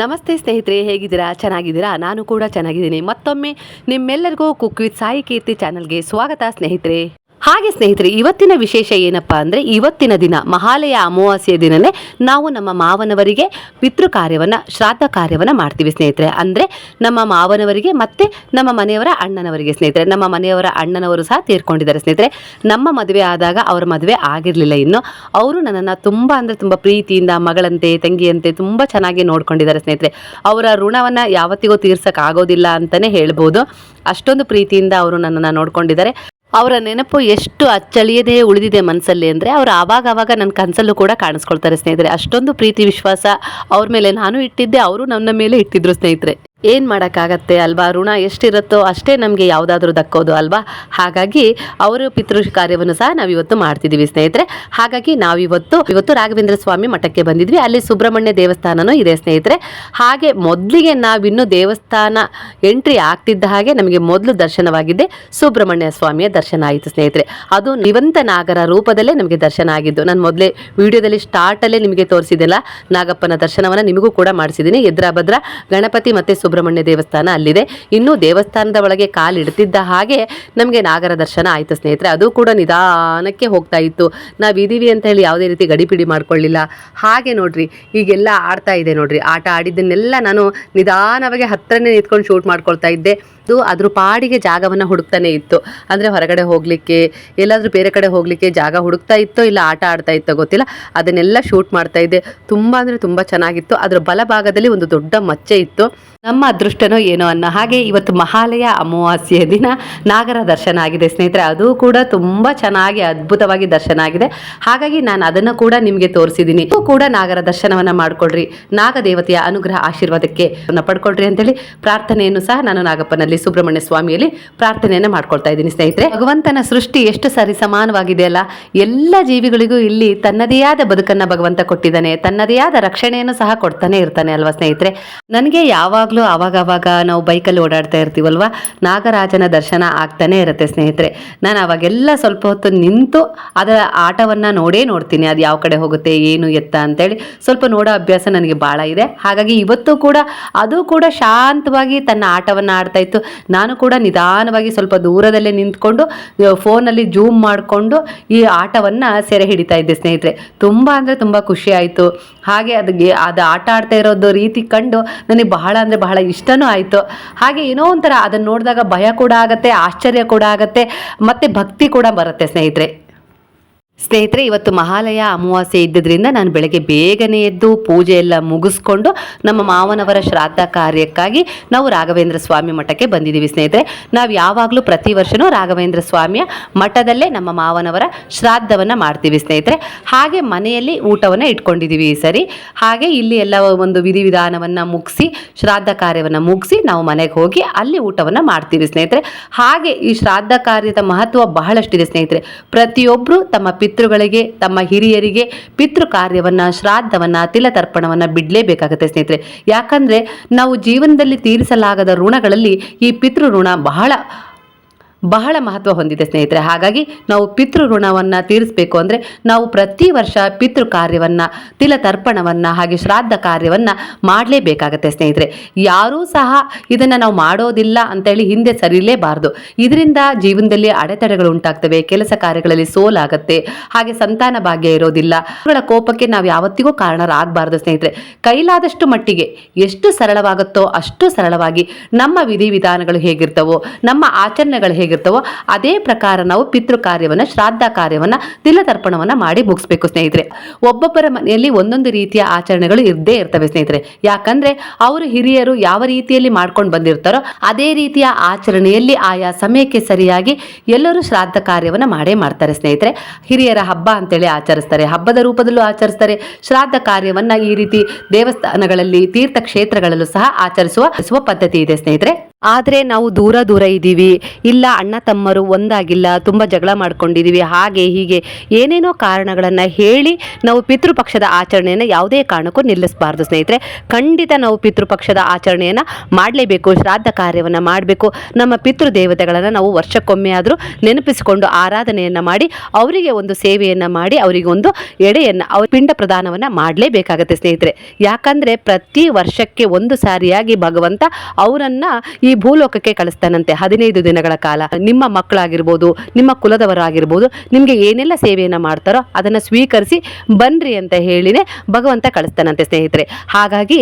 ನಮಸ್ತೆ ಸ್ನೇಹಿತರೆ, ಹೇಗಿದ್ದೀರಾ? ಚೆನ್ನಾಗಿದ್ದೀರಾ? ನಾನು ಕೂಡ ಚೆನ್ನಾಗಿದ್ದೀನಿ. ಮತ್ತೊಮ್ಮೆ ನಿಮ್ಮೆಲ್ಲರಿಗೂ ಕುಕ್ ವಿತ್ ಸಾಯಿ ಕೀರ್ತಿ ಚಾನಲ್ಗೆ ಸ್ವಾಗತ ಸ್ನೇಹಿತರೆ. ಹಾಗೆ ಸ್ನೇಹಿತರೆ, ಇವತ್ತಿನ ವಿಶೇಷ ಏನಪ್ಪ ಅಂದರೆ ಇವತ್ತಿನ ದಿನ, ಮಹಾಲಯ ಅಮಾವಾಸ್ಯೆಯ ದಿನನೇ ನಾವು ನಮ್ಮ ಮಾವನವರಿಗೆ ಪಿತೃ ಕಾರ್ಯವನ್ನು, ಶ್ರಾದ್ದ ಕಾರ್ಯವನ್ನು ಮಾಡ್ತೀವಿ ಸ್ನೇಹಿತರೆ. ಅಂದರೆ ನಮ್ಮ ಮಾವನವರಿಗೆ ಮತ್ತು ನಮ್ಮ ಮನೆಯವರ ಅಣ್ಣನವರಿಗೆ ಸ್ನೇಹಿತರೆ. ನಮ್ಮ ಮನೆಯವರ ಅಣ್ಣನವರು ಸಹ ತೀರ್ಕೊಂಡಿದ್ದಾರೆ ಸ್ನೇಹಿತರೆ. ನಮ್ಮ ಮದುವೆ ಆದಾಗ ಅವರ ಮದುವೆ ಆಗಿರಲಿಲ್ಲ ಇನ್ನು. ಅವರು ನನ್ನನ್ನು ತುಂಬ ಅಂದರೆ ತುಂಬ ಪ್ರೀತಿಯಿಂದ, ಮಗಳಂತೆ, ತಂಗಿಯಂತೆ ತುಂಬ ಚೆನ್ನಾಗಿ ನೋಡ್ಕೊಂಡಿದ್ದಾರೆ ಸ್ನೇಹಿತರೆ. ಅವರ ಋಣವನ್ನು ಯಾವತ್ತಿಗೂ ತೀರ್ಸೋಕ್ಕಾಗೋದಿಲ್ಲ ಅಂತಲೇ ಹೇಳ್ಬೋದು. ಅಷ್ಟೊಂದು ಪ್ರೀತಿಯಿಂದ ಅವರು ನನ್ನನ್ನು ನೋಡ್ಕೊಂಡಿದ್ದಾರೆ. ಅವರ ನೆನಪು ಎಷ್ಟು ಅಚ್ಚಳಿಯದೇ ಉಳಿದಿದೆ ಮನಸ್ಸಲ್ಲಿ ಅಂದರೆ ಅವರು ಆವಾಗ ಆವಾಗ ನನ್ನ ಕನಸಲ್ಲೂ ಕೂಡ ಕಾಣಿಸ್ಕೊಳ್ತಾರೆ ಸ್ನೇಹಿತರೆ. ಅಷ್ಟೊಂದು ಪ್ರೀತಿ ವಿಶ್ವಾಸ ಅವ್ರ ಮೇಲೆ. ನಾನು ಇಟ್ಟಿದ್ದೆ, ಅವರು ನನ್ನ ಮೇಲೆ ಇಟ್ಟಿದ್ರು ಸ್ನೇಹಿತರೆ. ಏನು ಮಾಡೋಕ್ಕಾಗತ್ತೆ ಅಲ್ವಾ? ಋಣ ಎಷ್ಟಿರುತ್ತೋ ಅಷ್ಟೇ ನಮಗೆ ಯಾವುದಾದ್ರೂ ದಕ್ಕೋದು ಅಲ್ವಾ? ಹಾಗಾಗಿ ಅವರು ಪಿತೃ ಕಾರ್ಯವನ್ನು ಸಹ ನಾವು ಇವತ್ತು ಮಾಡ್ತಿದ್ದೀವಿ ಸ್ನೇಹಿತರೆ. ಹಾಗಾಗಿ ನಾವಿವತ್ತು ಇವತ್ತು ರಾಘವೇಂದ್ರ ಸ್ವಾಮಿ ಮಠಕ್ಕೆ ಬಂದಿದ್ವಿ. ಅಲ್ಲಿ ಸುಬ್ರಹ್ಮಣ್ಯ ದೇವಸ್ಥಾನನೂ ಇದೆ ಸ್ನೇಹಿತರೆ. ಹಾಗೆ ಮೊದಲಿಗೆ ನಾವಿನ್ನು ದೇವಸ್ಥಾನ ಎಂಟ್ರಿ ಆಗ್ತಿದ್ದ ಹಾಗೆ ನಮಗೆ ಮೊದಲು ದರ್ಶನವಾಗಿದ್ದೆ ಸುಬ್ರಹ್ಮಣ್ಯ ಸ್ವಾಮಿಯ ದರ್ಶನ ಆಯಿತು ಸ್ನೇಹಿತರೆ. ಅದು ನಿವಂತ ನಾಗರ ರೂಪದಲ್ಲೇ ನಮಗೆ ದರ್ಶನ ಆಗಿದ್ದು. ನಾನು ಮೊದಲೇ ವಿಡಿಯೋದಲ್ಲಿ ಸ್ಟಾರ್ಟಲ್ಲೇ ನಿಮಗೆ ತೋರಿಸಿದೆಲ್ಲ ನಾಗಪ್ಪನ ದರ್ಶನವನ್ನು ನಿಮಗೂ ಕೂಡ ಮಾಡಿಸಿದ್ದೀನಿ. ಎದ್ರಾಭದ್ರ ಗಣಪತಿ ಮತ್ತು ದೇವಸ್ಥಾನ ಅಲ್ಲಿದೆ. ಇನ್ನು ದೇವಸ್ಥಾನದ ಒಳಗೆ ಕಾಲಿಡ್ತಿದ್ದ ಹಾಗೆ ನಮಗೆ ನಾಗರ ದರ್ಶನ ಆಯಿತು ಸ್ನೇಹಿತರೆ. ಅದು ಕೂಡ ನಿಧಾನಕ್ಕೆ ಹೋಗ್ತಾ ಇತ್ತು. ನಾವಿದ್ದೀವಿ ಅಂತ ಹೇಳಿ ಯಾವುದೇ ರೀತಿ ಗಡಿಪಿಡಿ ಮಾಡ್ಕೊಳ್ಳಿಲ್ಲ. ಹಾಗೆ ನೋಡ್ರಿ, ಈಗೆಲ್ಲ ಆಡ್ತಾ ಇದೆ ನೋಡ್ರಿ. ಆಟ ಆಡಿದ್ದನ್ನೆಲ್ಲ ನಾನು ನಿಧಾನವಾಗಿ ಹತ್ರನೇ ನಿಂತ್ಕೊಂಡು ಶೂಟ್ ಮಾಡ್ಕೊಳ್ತಾ ಇದ್ದೆ. ಅದು ಅದ್ರ ಪಾಡಿಗೆ ಜಾಗವನ್ನು ಹುಡುಕ್ತಾನೆ ಇತ್ತು. ಅಂದರೆ ಹೊರಗಡೆ ಹೋಗಲಿಕ್ಕೆ, ಎಲ್ಲಾದರೂ ಬೇರೆ ಕಡೆ ಹೋಗಲಿಕ್ಕೆ ಜಾಗ ಹುಡುಕ್ತಾ ಇತ್ತೋ ಇಲ್ಲ ಆಟ ಆಡ್ತಾ ಇತ್ತೋ ಗೊತ್ತಿಲ್ಲ. ಅದನ್ನೆಲ್ಲ ಶೂಟ್ ಮಾಡ್ತಾ ಇದ್ದೆ. ತುಂಬ ಅಂದರೆ ತುಂಬ ಚೆನ್ನಾಗಿತ್ತು. ಅದರ ಬಲಭಾಗದಲ್ಲಿ ಒಂದು ದೊಡ್ಡ ಮಚ್ಚೆ ಇತ್ತು. ನಮ್ಮ ಅದೃಷ್ಟನೋ ಏನೋ ಅನ್ನೋ ಹಾಗೆ ಇವತ್ತು ಮಹಾಲಯ ಅಮಾವಾಸ್ಯೆಯ ದಿನ. ನಾಗರ ದರ್ಶನ ಆಗಿದೆ ಸ್ನೇಹಿತರೆ. ಅದು ಕೂಡ ತುಂಬ ಚೆನ್ನಾಗಿ ಅದ್ಭುತವಾಗಿ ದರ್ಶನ ಆಗಿದೆ. ಹಾಗಾಗಿ ನಾನು ಅದನ್ನು ಕೂಡ ನಿಮಗೆ ತೋರಿಸಿದ್ದೀನಿ. ನೀವು ಕೂಡ ನಾಗರ ದರ್ಶನವನ್ನು ಮಾಡಿಕೊಡ್ರಿ ನಾಗದೇವತೆಯ ಅನುಗ್ರಹ ಆಶೀರ್ವಾದಕ್ಕೆ ಪಡ್ಕೊಳ್ರಿ ಅಂತೇಳಿ ಪ್ರಾರ್ಥನೆಯನ್ನು ಸಹ ನಾನು ನಾಗಪ್ಪನಲ್ಲಿ ಸುಬ್ರಹ್ಮಣ್ಯ ಸ್ವಾಮಿಯಲ್ಲಿ ಪ್ರಾರ್ಥನೆಯನ್ನು ಮಾಡ್ಕೊಳ್ತಾ ಇದ್ದೀನಿ ಸ್ನೇಹಿತರೆ. ಭಗವಂತನ ಸೃಷ್ಟಿ ಎಷ್ಟು ಸರಿ ಸಮಾನವಾಗಿದೆ ಅಲ್ಲ ಎಲ್ಲ ಜೀವಿಗಳಿಗೂ ಇಲ್ಲಿ ತನ್ನದೇ ಆದ ಬದುಕನ್ನು ಭಗವಂತ ಕೊಟ್ಟಿದ್ದಾನೆ. ತನ್ನದೇ ಆದ ರಕ್ಷಣೆಯನ್ನು ಸಹ ಕೊಡ್ತಾನೆ ಇರ್ತಾನೆ ಅಲ್ವಾ ಸ್ನೇಹಿತರೆ? ನನಗೆ ಯಾವಾಗಲೂ ಆವಾಗವಾಗ ನಾವು ಬೈಕಲ್ಲಿ ಓಡಾಡ್ತಾ ಇರ್ತೀವಲ್ವಾ? ನಾಗರಾಜನ ದರ್ಶನ ಆಗ್ತಾನೆ ಇರುತ್ತೆ ಸ್ನೇಹಿತರೆ. ನಾನು ಅವಾಗೆಲ್ಲ ಸ್ವಲ್ಪ ಹೊತ್ತು ನಿಂತು ಅದರ ಆಟವನ್ನು ನೋಡೇ ನೋಡ್ತೀನಿ. ಅದು ಯಾವ ಕಡೆ ಹೋಗುತ್ತೆ, ಏನು ಎತ್ತ ಅಂತೇಳಿ. ಸ್ವಲ್ಪ ನೋಡೋ ಅಭ್ಯಾಸ ನನಗೆ ಭಾಳ ಇದೆ. ಹಾಗಾಗಿ ಇವತ್ತು ಕೂಡ ಅದು ಕೂಡ ಶಾಂತವಾಗಿ ತನ್ನ ಆಟವನ್ನು ಆಡ್ತಾ ಇತ್ತು. ನಾನು ಕೂಡ ನಿಧಾನವಾಗಿ ಸ್ವಲ್ಪ ದೂರದಲ್ಲೇ ನಿಂತ್ಕೊಂಡು ಫೋನಲ್ಲಿ ಜೂಮ್ ಮಾಡಿಕೊಂಡು ಈ ಆಟವನ್ನು ಸೆರೆ ಹಿಡಿತಾ ಇದ್ದೆ ಸ್ನೇಹಿತರೆ. ತುಂಬ ಅಂದರೆ ತುಂಬ ಖುಷಿ ಆಯಿತು. ಹಾಗೆ ಅದಕ್ಕೆ ಅದು ಆಟ ಆಡ್ತಾ ಇರೋದು ರೀತಿ ಕಂಡು ನನಗೆ ಬಹಳ ಅಂದರೆ ಬಹಳ ಇಷ್ಟನೂ ಆಯಿತು. ಹಾಗೆ ಏನೋ ಒಂಥರ ಅದನ್ನು ನೋಡಿದಾಗ ಭಯ ಕೂಡ ಆಗುತ್ತೆ, ಆಶ್ಚರ್ಯ ಕೂಡ ಆಗುತ್ತೆ, ಮತ್ತು ಭಕ್ತಿ ಕೂಡ ಬರುತ್ತೆ ಸ್ನೇಹಿತರೆ. ಸ್ನೇಹಿತರೆ, ಇವತ್ತು ಮಹಾಲಯ ಅಮಾವಾಸ್ಯೆ ಇದ್ದಿದ್ದರಿಂದ ನಾನು ಬೆಳಗ್ಗೆ ಬೇಗನೆ ಎದ್ದು ಪೂಜೆ ಎಲ್ಲ ಮುಗಿಸ್ಕೊಂಡು ನಮ್ಮ ಮಾವನವರ ಶ್ರಾದ್ದ ಕಾರ್ಯಕ್ಕಾಗಿ ನಾವು ರಾಘವೇಂದ್ರ ಸ್ವಾಮಿ ಮಠಕ್ಕೆ ಬಂದಿದ್ದೀವಿ ಸ್ನೇಹಿತರೆ. ನಾವು ಯಾವಾಗಲೂ ಪ್ರತಿ ವರ್ಷವೂ ರಾಘವೇಂದ್ರ ಸ್ವಾಮಿಯ ಮಠದಲ್ಲೇ ನಮ್ಮ ಮಾವನವರ ಶ್ರಾದ್ದವನ್ನು ಮಾಡ್ತೀವಿ ಸ್ನೇಹಿತರೆ. ಹಾಗೆ ಮನೆಯಲ್ಲಿ ಊಟವನ್ನು ಇಟ್ಕೊಂಡಿದ್ದೀವಿ ಈ ಸರಿ. ಹಾಗೆ ಇಲ್ಲಿ ಎಲ್ಲ ಒಂದು ವಿಧಿವಿಧಾನವನ್ನು ಮುಗಿಸಿ, ಶ್ರಾದ್ದ ಕಾರ್ಯವನ್ನು ಮುಗಿಸಿ ನಾವು ಮನೆಗೆ ಹೋಗಿ ಅಲ್ಲಿ ಊಟವನ್ನು ಮಾಡ್ತೀವಿ ಸ್ನೇಹಿತರೆ. ಹಾಗೆ ಈ ಶ್ರಾದ್ದ ಕಾರ್ಯದ ಮಹತ್ವ ಬಹಳಷ್ಟಿದೆ ಸ್ನೇಹಿತರೆ. ಪ್ರತಿಯೊಬ್ಬರು ತಮ್ಮ ಪಿತೃಗಳಿಗೆ, ತಮ್ಮ ಹಿರಿಯರಿಗೆ ಪಿತೃ ಕಾರ್ಯವನ್ನು ಶ್ರಾದ್ದವನ್ನು, ತಿಲತರ್ಪಣವನ್ನು ಬಿಡಲೇಬೇಕಾಗುತ್ತೆ ಸ್ನೇಹಿತರೆ. ಯಾಕಂದರೆ ನಾವು ಜೀವನದಲ್ಲಿ ತೀರಿಸಲಾಗದ ಋಣಗಳಲ್ಲಿ ಈ ಪಿತೃ ಋಣ ಬಹಳ ಬಹಳ ಮಹತ್ವ ಹೊಂದಿದೆ ಸ್ನೇಹಿತರೆ. ಹಾಗಾಗಿ ನಾವು ಪಿತೃ ಋಣವನ್ನು ತೀರಿಸಬೇಕು ಅಂದರೆ ನಾವು ಪ್ರತಿ ವರ್ಷ ಪಿತೃ ಕಾರ್ಯವನ್ನು ತಿಲತರ್ಪಣವನ್ನು ಹಾಗೆ ಶ್ರಾದ್ದ ಕಾರ್ಯವನ್ನು ಮಾಡಲೇಬೇಕಾಗತ್ತೆ ಸ್ನೇಹಿತರೆ. ಯಾರೂ ಸಹ ಇದನ್ನು ನಾವು ಮಾಡೋದಿಲ್ಲ ಅಂತೇಳಿ ಹಿಂದೆ ಸರಿಲೇಬಾರ್ದು. ಇದರಿಂದ ಜೀವನದಲ್ಲಿ ಅಡೆತಡೆಗಳು ಉಂಟಾಗ್ತವೆ, ಕೆಲಸ ಕಾರ್ಯಗಳಲ್ಲಿ ಸೋಲಾಗುತ್ತೆ, ಹಾಗೆ ಸಂತಾನ ಭಾಗ್ಯ ಇರೋದಿಲ್ಲ. ಅವುಗಳ ಕೋಪಕ್ಕೆ ನಾವು ಯಾವತ್ತಿಗೂ ಕಾರಣರಾಗಬಾರ್ದು ಸ್ನೇಹಿತರೆ. ಕೈಲಾದಷ್ಟು ಮಟ್ಟಿಗೆ ಎಷ್ಟು ಸರಳವಾಗುತ್ತೋ ಅಷ್ಟು ಸರಳವಾಗಿ ನಮ್ಮ ವಿಧಿವಿಧಾನಗಳು ಹೇಗಿರ್ತವೋ, ನಮ್ಮ ಆಚರಣೆಗಳು ಹೇಗಿರ್ತವೋ ಅದೇ ಪ್ರಕಾರ ನಾವು ಪಿತೃ ಕಾರ್ಯವನ್ನು, ಶ್ರಾದ್ದ ಕಾರ್ಯವನ್ನು ತಿಲತರ್ಪಣವನ್ನು ಮಾಡಿ ಮುಗಿಸ್ಬೇಕು ಸ್ನೇಹಿತರೆ. ಒಬ್ಬೊಬ್ಬರ ಮನೆಯಲ್ಲಿ ಒಂದೊಂದು ರೀತಿಯ ಆಚರಣೆಗಳು ಇದ್ದೇ ಇರ್ತವೆ ಸ್ನೇಹಿತರೆ. ಯಾಕಂದ್ರೆ ಅವರು ಹಿರಿಯರು ಯಾವ ರೀತಿಯಲ್ಲಿ ಮಾಡ್ಕೊಂಡು ಬಂದಿರ್ತಾರೋ ಅದೇ ರೀತಿಯ ಆಚರಣೆಯಲ್ಲಿ ಆಯಾ ಸಮಯಕ್ಕೆ ಸರಿಯಾಗಿ ಎಲ್ಲರೂ ಶ್ರಾದ್ದ ಕಾರ್ಯವನ್ನು ಮಾಡೇ ಮಾಡ್ತಾರೆ ಸ್ನೇಹಿತರೆ. ಹಿರಿಯರ ಹಬ್ಬ ಅಂತೇಳಿ ಆಚರಿಸ್ತಾರೆ, ಹಬ್ಬದ ರೂಪದಲ್ಲೂ ಆಚರಿಸ್ತಾರೆ. ಶ್ರಾದ್ದ ಕಾರ್ಯವನ್ನ ಈ ರೀತಿ ದೇವಸ್ಥಾನಗಳಲ್ಲಿ, ತೀರ್ಥ ಕ್ಷೇತ್ರಗಳಲ್ಲೂ ಸಹ ಆಚರಿಸುವ ಪದ್ಧತಿ ಇದೆ ಸ್ನೇಹಿತರೆ. ಆದರೆ ನಾವು ದೂರ ದೂರ ಇದ್ದೀವಿ. ಇಲ್ಲ, ಅಣ್ಣ ತಮ್ಮರು ಒಂದಾಗಿಲ್ಲ, ತುಂಬ ಜಗಳ ಮಾಡ್ಕೊಂಡಿದ್ದೀವಿ ಹಾಗೆ ಹೀಗೆ ಏನೇನೋ ಕಾರಣಗಳನ್ನು ಹೇಳಿ ನಾವು ಪಿತೃಪಕ್ಷದ ಆಚರಣೆಯನ್ನು ಯಾವುದೇ ಕಾರಣಕ್ಕೂ ನಿಲ್ಲಿಸಬಾರ್ದು ಸ್ನೇಹಿತರೆ. ಖಂಡಿತ ನಾವು ಪಿತೃಪಕ್ಷದ ಆಚರಣೆಯನ್ನು ಮಾಡಲೇಬೇಕು, ಶ್ರಾದ್ದ ಕಾರ್ಯವನ್ನು ಮಾಡಬೇಕು. ನಮ್ಮ ಪಿತೃ ದೇವತೆಗಳನ್ನು ನಾವು ವರ್ಷಕ್ಕೊಮ್ಮೆ ಆದರೂ ನೆನಪಿಸಿಕೊಂಡು ಆರಾಧನೆಯನ್ನು ಮಾಡಿ, ಅವರಿಗೆ ಒಂದು ಸೇವೆಯನ್ನು ಮಾಡಿ, ಅವರಿಗೆ ಒಂದು ಎಡೆಯನ್ನು, ಅವ್ರ ಪಿಂಡ ಪ್ರದಾನವನ್ನು ಮಾಡಲೇಬೇಕಾಗತ್ತೆ ಸ್ನೇಹಿತರೆ. ಯಾಕಂದರೆ ಪ್ರತಿ ವರ್ಷಕ್ಕೆ ಒಂದು ಸಾರಿಯಾಗಿ ಭಗವಂತ ಅವರನ್ನು ಈ ಭೂಲೋಕಕ್ಕೆ ಕಳಿಸ್ತಾನಂತೆ ಹದಿನೈದು ದಿನಗಳ ಕಾಲ. ನಿಮ್ಮ ಮಕ್ಕಳಾಗಿರ್ಬೋದು, ನಿಮ್ಮ ಕುಲದವರಾಗಿರ್ಬೋದು, ನಿಮಗೆ ಏನೆಲ್ಲ ಸೇವೆಯನ್ನು ಮಾಡ್ತಾರೋ ಅದನ್ನು ಸ್ವೀಕರಿಸಿ ಬನ್ರಿ ಅಂತ ಹೇಳಿನೇ ಭಗವಂತ ಕಳಿಸ್ತಾನಂತೆ ಸ್ನೇಹಿತರೆ. ಹಾಗಾಗಿ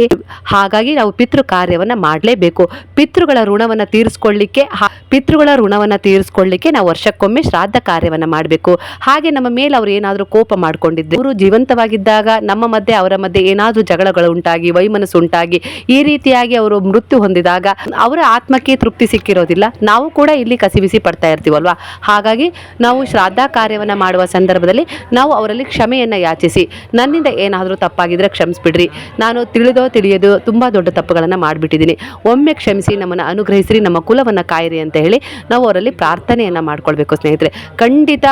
ಹಾಗಾಗಿ ನಾವು ಪಿತೃ ಕಾರ್ಯವನ್ನು ಮಾಡಲೇಬೇಕು. ಪಿತೃಗಳ ಋಣವನ್ನು ತೀರಿಸ್ಕೊಳ್ಳಿಕ್ಕೆ ಪಿತೃಗಳ ಋಣವನ್ನು ತೀರಿಸ್ಕೊಳ್ಳಿಕ್ಕೆ ನಾವು ವರ್ಷಕ್ಕೊಮ್ಮೆ ಶ್ರಾದ್ದ ಕಾರ್ಯವನ್ನು ಮಾಡಬೇಕು. ಹಾಗೆ ನಮ್ಮ ಮೇಲೆ ಅವರು ಏನಾದರೂ ಕೋಪ ಮಾಡಿಕೊಂಡಿದ್ದೆ ಅವರು ಜೀವಂತವಾಗಿದ್ದಾಗ ನಮ್ಮ ಮಧ್ಯೆ, ಅವರ ಮಧ್ಯೆ ಏನಾದರೂ ಜಗಳಗಳು ಉಂಟಾಗಿ, ವೈಮನಸ್ಸು ಉಂಟಾಗಿ, ಈ ರೀತಿಯಾಗಿ ಅವರು ಮೃತ್ಯು ಹೊಂದಿದಾಗ, ಅವರ ಆತ್ಮಕ್ಕೆ ತೃಪ್ತಿ ಸಿಕ್ಕಿರೋದಿಲ್ಲ. ನಾವು ಕೂಡ ಇಲ್ಲಿ ಕಸಿಬಿಸಿ ಪಡ್ತಾ ಇರ್ತೀವಲ್ವಾ? ಹಾಗಾಗಿ ನಾವು ಶ್ರಾದ್ದ ಕಾರ್ಯವನ್ನು ಮಾಡುವ ಸಂದರ್ಭದಲ್ಲಿ ನಾವು ಅವರಲ್ಲಿ ಕ್ಷಮೆಯನ್ನು ಯಾಚಿಸಿ, ನನ್ನಿಂದ ಏನಾದರೂ ತಪ್ಪಾಗಿದ್ದರೆ ಕ್ಷಮಿಸ್ಬಿಡ್ರಿ. ನಾನು ತಿಳಿದೋ ತಿಳಿಯದೋ ತುಂಬ ದೊಡ್ಡ ತಪ್ಪುಗಳನ್ನು ಮಾಡಿಬಿಟ್ಟಿದ್ದೀನಿ. ಒಮ್ಮೆ ಕ್ಷಮಿಸಿ ನಮ್ಮನ್ನು ಅನುಗ್ರಹಿಸಿರಿ, ನಮ್ಮ ಕುಲವನ್ನು ಕಾಯಿರಿ ಅಂತ ಹೇಳಿ ನಾವು ಅವರಲ್ಲಿ ಪ್ರಾರ್ಥನೆಯನ್ನು ಮಾಡ್ಕೊಳ್ಬೇಕು ಸ್ನೇಹಿತರೆ. ಖಂಡಿತ